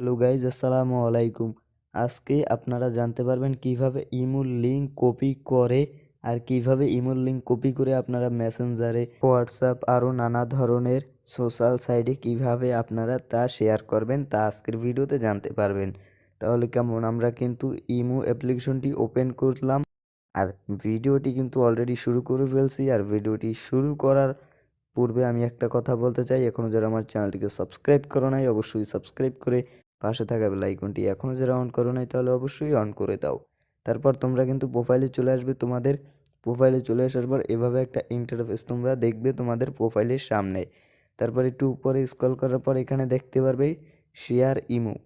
Hello guys আসসালামু আলাইকুম। আজকে আপনারা জানতে পারবেন কীভাবে ইমোর লিঙ্ক কপি করে আর কীভাবে ইমোর লিঙ্ক কপি করে আপনারা মেসেঞ্জারে হোয়াটসঅ্যাপ আরও নানা ধরনের সোশ্যাল সাইটে কীভাবে আপনারা তা শেয়ার করবেন তা আজকের ভিডিওতে জানতে পারবেন। তাহলে কেমন? আমরা কিন্তু ইমো অ্যাপ্লিকেশনটি ওপেন করলাম আর ভিডিওটি কিন্তু অলরেডি শুরু করে ফেলছি আর ভিডিওটি শুরু করার পূর্বে আমি একটা কথা বলতে চাই। এখনও যারা আমার চ্যানেলটিকে সাবস্ক্রাইব করো নাই, অবশ্যই সাবস্ক্রাইব করে পাশে থাকা বেল আইকনটি এখনও যারা অন করো নাই তাহলে অবশ্যই অন করে দাও। তারপর তোমরা কিন্তু প্রোফাইলে চলে আসবে তোমাদের প্রোফাইলে চলে আসার পর এভাবে একটা ইন্টারফেস তোমরা দেখবে তোমাদের প্রোফাইলের সামনে। তারপর একটু উপরে স্ক্রল করার পর এখানে দেখতে পারবে শেয়ার ইমো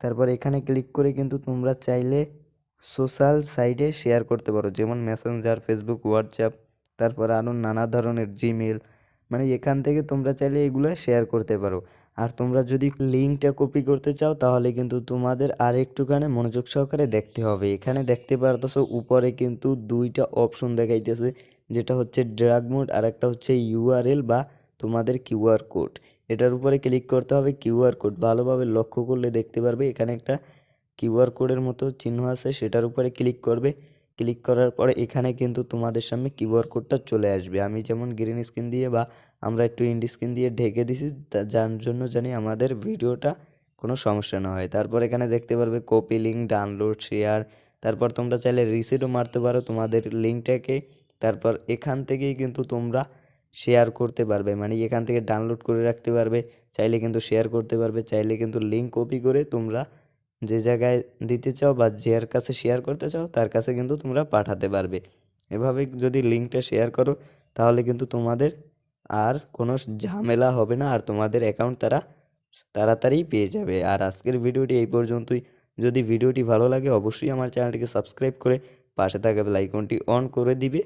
তারপর এখানে ক্লিক করে কিন্তু তোমরা চাইলে সোশ্যাল সাইটে শেয়ার করতে পারো, যেমন মেসেঞ্জার ফেসবুক হোয়াটসঅ্যাপ তারপর আরও নানা ধরনের জিমেল মানে এখান থেকে তোমরা চাইলে এগুলো শেয়ার করতে পারো। আর তোমরা যদি লিঙ্কটা কপি করতে চাও, তাহলে কিন্তু তোমাদের আর একটুখানি মনোযোগ সহকারে দেখতে হবে। এখানে দেখতে পারতেছো, উপরে কিন্তু দুইটা অপশন দেখাইতেছে, যেটা হচ্ছে ড্রাগ মোড আর একটা হচ্ছে ইউআরএল বা তোমাদের কিউআর কোড এটার উপরে ক্লিক করতে হবে কিউআর কোড ভালোভাবে লক্ষ্য করলে দেখতে পারবে, এখানে একটা কিউআর কোডের মতো চিহ্ন আছে, সেটার উপরে ক্লিক করবে। ক্লিক করার পরে এখানে কিন্তু তোমাদের সামনে কিউআর কোডটা চলে আসবে। আমি যেমন গ্রিন স্ক্রিন দিয়ে বা আমরা একটু ইন্ডি স্ক্রিন দিয়ে ঢেকে দিছি যার জন্য জানি আমাদের ভিডিওটা কোনো সমস্যা না হয়। তারপর এখানে দেখতে পারবে কপি লিঙ্ক ডাউনলোড শেয়ার তারপর তোমরা চাইলে রিসিটও মারতে পারো তোমাদের লিঙ্কটাকে তারপর এখান থেকেই কিন্তু তোমরা শেয়ার করতে পারবে মানে এখান থেকে ডাউনলোড করে রাখতে পারবে, চাইলে কিন্তু শেয়ার করতে পারবে, চাইলে কিন্তু লিঙ্ক কপি করে তোমরা যে জায়গায় দিতে চাও বা যার কাছে শেয়ার করতে চাও, তার কাছে কিন্তু তোমরা পাঠাতে পারবে। এভাবে যদি লিঙ্কটা শেয়ার করো, তাহলে কিন্তু তোমাদের আর কোনো ঝামেলা হবে না, আর তোমাদের অ্যাকাউন্ট তারা তাড়াতাড়ি পেয়ে যাবে। আর আজকের ভিডিওটি এই পর্যন্তই। যদি ভিডিওটি ভালো লাগে, অবশ্যই আমার চ্যানেলটিকে সাবস্ক্রাইব করে পাশে থাকা বেল আইকনটি অন করে দিবে।